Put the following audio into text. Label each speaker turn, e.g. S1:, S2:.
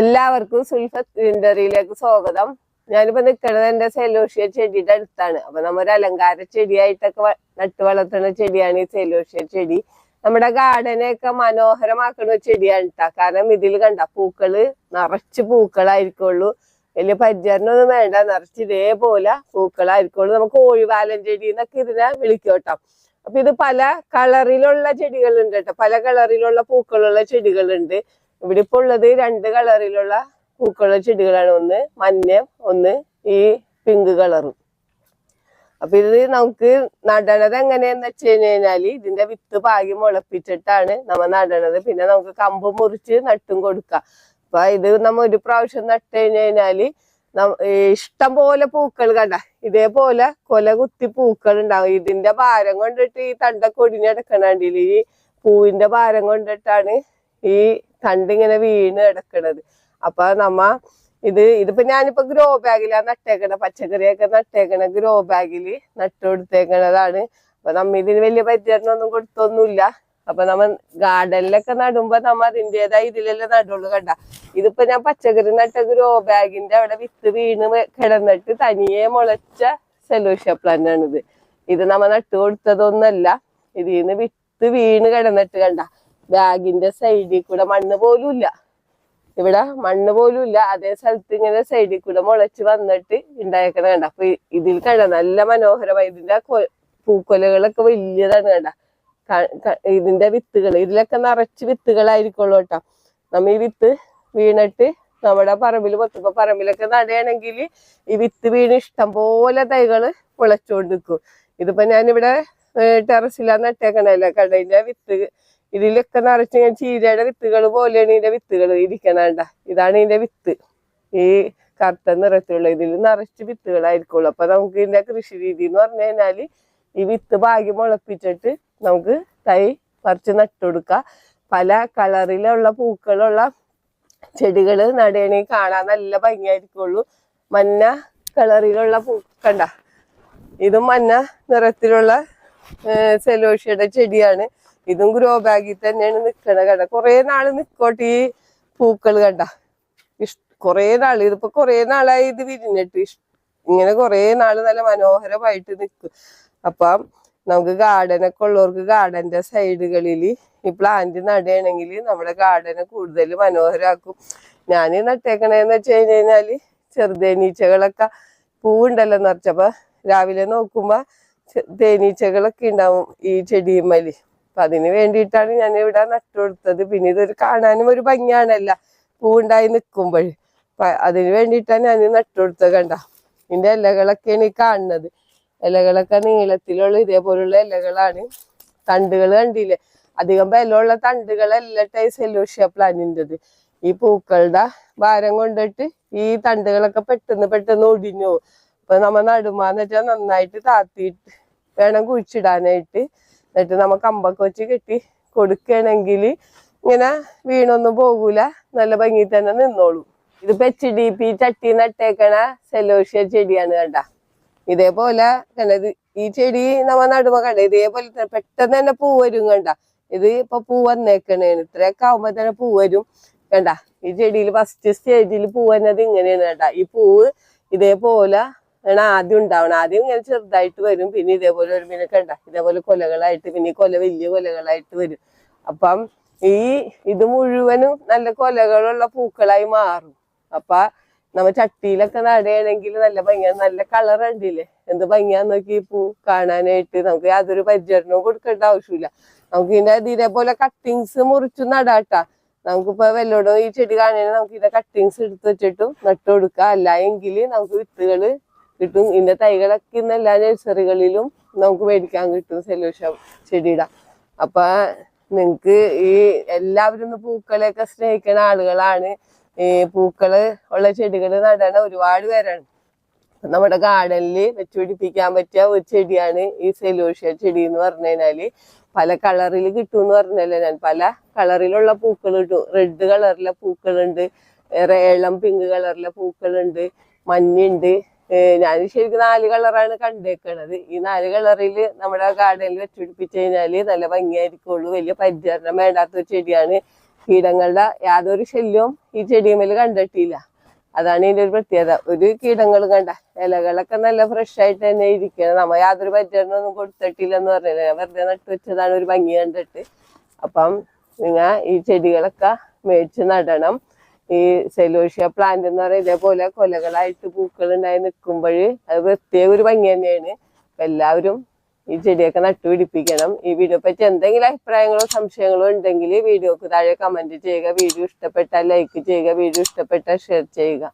S1: എല്ലാവർക്കും സുൽഫത്ത് ഗ്രീൻഡറിയിലേക്ക് സ്വാഗതം. ഞാനിപ്പോ നിൽക്കുന്നത് എന്റെ സെലോഷ്യ ചെടിയുടെ അടുത്താണ്. അപ്പൊ നമ്മുടെ അലങ്കാര ചെടിയായിട്ടൊക്കെ നട്ടു വളർത്തുന്ന ചെടിയാണ് ഈ സെലോഷ്യ ചെടി. നമ്മുടെ ഗാർഡനെയൊക്കെ മനോഹരമാക്കുന്ന ചെടിയാണ് കേട്ടോ കാരണം ഇതിൽ കണ്ട പൂക്കൾ നിറച്ച് പൂക്കളായിരിക്കുള്ളൂ. വലിയ പരിചരണമൊന്നും വേണ്ട. നിറച്ച് ഇതേപോലെ പൂക്കളായിരിക്കുള്ളൂ. നമുക്ക് ഓഴിവാലൻ ചെടി എന്നൊക്കെ ഇതിനെ വിളിക്കോട്ടോ കേട്ടോ അപ്പൊ ഇത് പല കളറിലുള്ള ചെടികളുണ്ട് കേട്ടോ പല കളറിലുള്ള പൂക്കളുള്ള ചെടികളുണ്ട്. ഇവിടെ ഇപ്പൊ ഉള്ളത് രണ്ട് കളറിലുള്ള പൂക്കളുള്ള ചെടികളാണ്. ഒന്ന് മഞ്ഞ ഒന്ന് ഈ പിങ്ക് കളറും. അപ്പൊ ഇത് നമുക്ക് നടണത് എങ്ങനെയെന്ന് വെച്ച് കഴിഞ്ഞാൽ ഇതിന്റെ വിത്ത് പാകി മുളപ്പിച്ചിട്ടാണ് നമ്മ നടണത് പിന്നെ നമുക്ക് കമ്പ് മുറിച്ച് നട്ടും കൊടുക്കാം. അപ്പൊ ഇത് നമ്മ ഒരു പ്രാവശ്യം നട്ട് കഴിഞ്ഞു ഇഷ്ടം പോലെ പൂക്കൾ കണ്ട ഇതേപോലെ കൊല കുത്തി പൂക്കൾ ഉണ്ടാവും. ഇതിന്റെ ഭാരം കൊണ്ടിട്ട് ഈ തണ്ട ഒടിഞ്ഞെടുക്കണണ്ടില്ല ഈ പൂവിന്റെ ഭാരം കൊണ്ടിട്ടാണ് ഈ തണ്ട് ഇങ്ങനെ വീണ് കിടക്കണത്. അപ്പൊ നമ്മ ഇത് ഇതിപ്പോ ഞാനിപ്പോ ഗ്രോ ബാഗിലാ നട്ടേക്കണ പച്ചക്കറിയൊക്കെ നട്ടേക്കണ ഗ്രോ ബാഗിൽ നട്ടു കൊടുത്തേക്കണതാണ്. അപ്പൊ നമ്മ ഇതിന് വലിയ പരിചരണം ഒന്നും കൊടുത്തൊന്നുമില്ല. അപ്പൊ നമ്മ ഗാർഡനിലൊക്കെ നടുമ്പോ നമ്മ അതിന്റെതായ ഇതിലല്ലേ നടുള്ളൂ കണ്ട. ഇതിപ്പോ ഞാൻ പച്ചക്കറി നട്ട ഗ്രോ ബാഗിന്റെ അവിടെ വിത്ത് വീണ് കിടന്നിട്ട് തനിയെ മുളച്ച സെലൂഷ്യ പ്ലാന്റ് ആണിത്. ഇത് നമ്മ നട്ടു കൊടുത്തതൊന്നല്ല ഇതിന്ന് വിത്ത് വീണ് കിടന്നിട്ട് കണ്ട. ബാഗിന്റെ സൈഡിൽ കൂടെ മണ്ണ് പോലും ഇല്ല. ഇവിടെ മണ്ണ് പോലും ഇല്ല. അതേ സ്ഥലത്ത് ഇങ്ങനെ സൈഡിൽ കൂടെ മുളച്ച് വന്നിട്ട് ഉണ്ടായേക്കണ കണ്ട. അപ്പൊ ഇതിൽ കണ്ട നല്ല മനോഹരമായി. ഇതിന്റെ പൂക്കൊലകളൊക്കെ വലിയതാണ് കണ്ട. ഇതിന്റെ വിത്തുകൾ ഇതിലൊക്കെ നിറച്ച് വിത്തുകളായിരിക്കുള്ളൂ കേട്ടോ. നമ്മ ഈ വിത്ത് വീണിട്ട് നമ്മുടെ പറമ്പിൽ മൊത്തപ്പോ പറമ്പിലൊക്കെ നടയാണെങ്കിൽ ഈ വിത്ത് വീണ് ഇഷ്ടം പോലെ തൈകൾ മുളച്ചോണ്ട് നിൽക്കും ഇതിപ്പോ ഞാനിവിടെ ടെറസിലാ നട്ടേക്കണല്ലോ കടയിലെ വിത്ത് ഇതിലൊക്കെ നിറച്ച് ഞാൻ ചീരയുടെ വിത്തുകൾ പോലെയാണ് ഇതിന്റെ വിത്തുകൾ ഇരിക്കണണ്ട ഇതാണ് ഇതിന്റെ വിത്ത്. ഈ കറുത്ത നിറത്തിലുള്ള ഇതിൽ നിറച്ച് വിത്തുകളായിരിക്കുള്ളൂ. അപ്പൊ നമുക്ക് ഇതിന്റെ കൃഷി രീതി എന്ന് പറഞ്ഞു കഴിഞ്ഞാൽ ഈ വിത്ത് ഭാഗ്യം മുളപ്പിച്ചിട്ട് നമുക്ക് തൈ പറിച്ച് നട്ടുകൊടുക്കുക പല കളറിലുള്ള പൂക്കളുള്ള ചെടികൾ നടയണെങ്കിൽ കാണാൻ നല്ല ഭംഗിയായിരിക്കുള്ളൂ. മഞ്ഞ കളറിലുള്ള പൂ കണ്ട. ഇതും മഞ്ഞ നിറത്തിലുള്ള സെലോഷിയുടെ ചെടിയാണ്. ഇതും ഗ്രോ ബാഗിൽ തന്നെയാണ് നിക്കണ കണ്ട. കൊറേ നാൾ നിക്കോട്ടെ ഈ പൂക്കൾ കണ്ട. ഇഷ് കൊറേ നാൾ ഇതിപ്പോ കൊറേ നാളായി ഇത് വിരിഞ്ഞിട്ട്. ഇഷ് ഇങ്ങനെ കൊറേ നാൾ നല്ല മനോഹരമായിട്ട് നിക്കും. അപ്പം നമുക്ക് ഗാർഡനൊക്കെ ഉള്ളവർക്ക് ഗാർഡന്റെ സൈഡുകളിൽ ഈ പ്ലാന്റ് നടുകയാണെങ്കിൽ നമ്മുടെ ഗാർഡനെ കൂടുതൽ മനോഹരമാക്കും ഞാൻ നട്ടേക്കണേന്ന് വെച്ച് കഴിഞ്ഞ് കഴിഞ്ഞാൽ ചെറുതേനീച്ചകളൊക്കെ പൂവുണ്ടല്ലോ നിറച്ചപ്പോ രാവിലെ നോക്കുമ്പോ തേനീച്ചകളൊക്കെ ഉണ്ടാവും ഈ ചെടിയുമ്മൽ അപ്പൊ അതിന് വേണ്ടിയിട്ടാണ് ഞാൻ ഇവിടെ നട്ടുകൊടുത്തത് പിന്നെ ഇതൊരു കാണാനും ഒരു ഭംഗിയാണല്ല. പൂവുണ്ടായി നിൽക്കുമ്പോൾ. അതിന് വേണ്ടിയിട്ടാണ് ഞാൻ നട്ടുകൊടുത്തത് കണ്ട. ഇതിന്റെ ഇലകളൊക്കെയാണ് ഈ കാണുന്നത്. ഇലകളൊക്കെ നീളത്തിലുള്ള ഇതേപോലുള്ള ഇലകളാണ്. തണ്ടുകൾ കണ്ടില്ലേ? അധികം ബലമുള്ള തണ്ടുകളല്ല സെലൂഷ്യ പ്ലാന്റിന്റെത്. ഈ പൂക്കളുടെ ഭാരം കൊണ്ടിട്ട് ഈ തണ്ടുകളൊക്കെ പെട്ടെന്ന് പെട്ടെന്ന് ഒടിഞ്ഞു പോകും. അപ്പൊ നമ്മ നടുമാന്ന് വെച്ചാൽ നന്നായിട്ട് താത്തിയിട്ട് വേണം കുഴിച്ചിടാനായിട്ട്. എന്നിട്ട് നമുക്ക് അമ്പൊക്കെ വെച്ച് കെട്ടി കൊടുക്കുകയാണെങ്കിൽ ഇങ്ങനെ വീണൊന്നും പോകൂല. നല്ല ഭംഗി തന്നെ നിന്നോളൂ. ഇതിപ്പോ എച്ച് ഡി പി ചട്ടി നട്ടേക്കണ സെലോഷ്യ ചെടിയാണ് കണ്ട. ഇതേപോലെ കണ്ടത് ഈ ചെടി നമ്മ നടുമ്പ കണ്ട ഇതേപോലെ തന്നെ പെട്ടെന്ന് തന്നെ പൂ വരും കണ്ട. ഇത് ഇപ്പൊ പൂ വന്നേക്കണേണ്. ഇത്രയൊക്കെ ആവുമ്പോ തന്നെ പൂ വരും കണ്ട. ഈ ചെടിയിൽ ഫസ്റ്റ് സ്റ്റേജിൽ പൂ വന്നത് ഇങ്ങനെയാണ് കണ്ട. ഈ പൂവ് ഇതേപോലെ ആണ് ആദ്യം ഉണ്ടാവണം. ആദ്യം ഇങ്ങനെ ചെറുതായിട്ട് വരും. പിന്നെ ഇതേപോലെ ഒരു പിന്നെ കണ്ട ഇതേപോലെ കൊലകളായിട്ട് പിന്നെ കൊല വലിയ കൊലകളായിട്ട് വരും. അപ്പം ഈ ഇത് മുഴുവനും നല്ല കൊലകളുള്ള പൂക്കളായി മാറും. അപ്പൊ നമ്മ ചട്ടിയിലൊക്കെ നടുകയാണെങ്കിൽ നല്ല ഭംഗിയാ നല്ല കളർ ഉണ്ടില്ലേ? എന്ത് ഭംഗിയാ നോക്കി പൂ കാണാനായിട്ട് നമുക്ക് യാതൊരു പരിചരണവും കൊടുക്കേണ്ട ആവശ്യമില്ല. നമുക്ക് ഇതിന്റെ ഇത് ഇതേപോലെ കട്ടിങ്സ് മുറിച്ചു നടാട്ടാ. നമുക്കിപ്പോ വല്ലോടും ഈ ചെടി കാണുകയാണെങ്കിൽ നമുക്ക് ഇതിന്റെ കട്ടിങ്സ് എടുത്ത് വെച്ചിട്ടും നട്ടു കൊടുക്കാം അല്ല എങ്കിൽ നമുക്ക് വിത്തുകൾ കിട്ടും. ഇതിന്റെ തൈകളൊക്കെ ഇന്ന് എല്ലാ നഴ്സറികളിലും നമുക്ക് മേടിക്കാൻ കിട്ടും. സെലൂഷ ചെടിയുടെ. അപ്പൊ നിങ്ങക്ക് ഈ എല്ലാവരും പൂക്കളെയൊക്കെ സ്നേഹിക്കുന്ന ആളുകളാണ്. ഈ പൂക്കൾ ഉള്ള ചെടികൾ നടണ ഒരുപാട് പേരാണ്. നമ്മുടെ ഗാർഡനിൽ വെച്ചുപിടിപ്പിക്കാൻ പറ്റിയ ഒരു ചെടിയാണ് ഈ സെലൂഷ്യ ചെടി എന്ന് പറഞ്ഞു കഴിഞ്ഞാൽ. പല കളറിൽ കിട്ടും എന്ന് പറഞ്ഞല്ലോ ഞാൻ. പല കളറിലുള്ള പൂക്കൾ കിട്ടും. റെഡ് കളറിലെ പൂക്കളുണ്ട്. ഇളം പിങ്ക് കളറിലെ പൂക്കളുണ്ട്. മഞ്ഞുണ്ട്. ഞാൻ ശരിക്കും നാല് കളറാണ് കണ്ടേക്കണത്. ഈ നാല് കളറിൽ നമ്മുടെ ഗാർഡനിൽ വെച്ചുപിടിപ്പിച്ച് കഴിഞ്ഞാൽ നല്ല ഭംഗിയായിരിക്കുള്ളൂ. വലിയ പരിചരണം വേണ്ടാത്ത ഒരു ചെടിയാണ്. കീടങ്ങളുടെ യാതൊരു ശല്യവും ഈ ചെടിയമേൽ കണ്ടിട്ടില്ല. അതാണ് ഇതിന്റെ ഒരു പ്രത്യേകത. ഒരു കീടങ്ങൾ കണ്ട ഇലകളൊക്കെ നല്ല ഫ്രഷ് ആയിട്ട് തന്നെ ഇരിക്കണം. നമ്മ യാതൊരു പരിചരണമൊന്നും കൊടുത്തിട്ടില്ല എന്ന് പറഞ്ഞില്ല. ഞാൻ വെറുതെ നട്ടു വെച്ചതാണ് ഒരു ഭംഗി കണ്ടിട്ട്. അപ്പം നിങ്ങൾ ഈ ചെടികളൊക്കെ മേടിച്ച് നടണം. ഈ സെലോഷ്യ പ്ലാന്റ് എന്ന് പറയുന്നത് ഇതേപോലെ കൊലകളായിട്ട് പൂക്കൾ ഉണ്ടായി നിൽക്കുമ്പോൾ അത് പ്രത്യേക ഒരു ഭംഗി തന്നെയാണ്. എല്ലാവരും ഈ ചെടിയൊക്കെ നട്ടുപിടിപ്പിക്കണം ഈ വീഡിയോ പറ്റി എന്തെങ്കിലും അഭിപ്രായങ്ങളോ സംശയങ്ങളോ ഉണ്ടെങ്കിൽ വീഡിയോക്ക് താഴെ കമന്റ് ചെയ്യുക. വീഡിയോ ഇഷ്ടപ്പെട്ടാൽ ലൈക്ക് ചെയ്യുക. വീഡിയോ ഇഷ്ടപ്പെട്ടാൽ ഷെയർ ചെയ്യുക.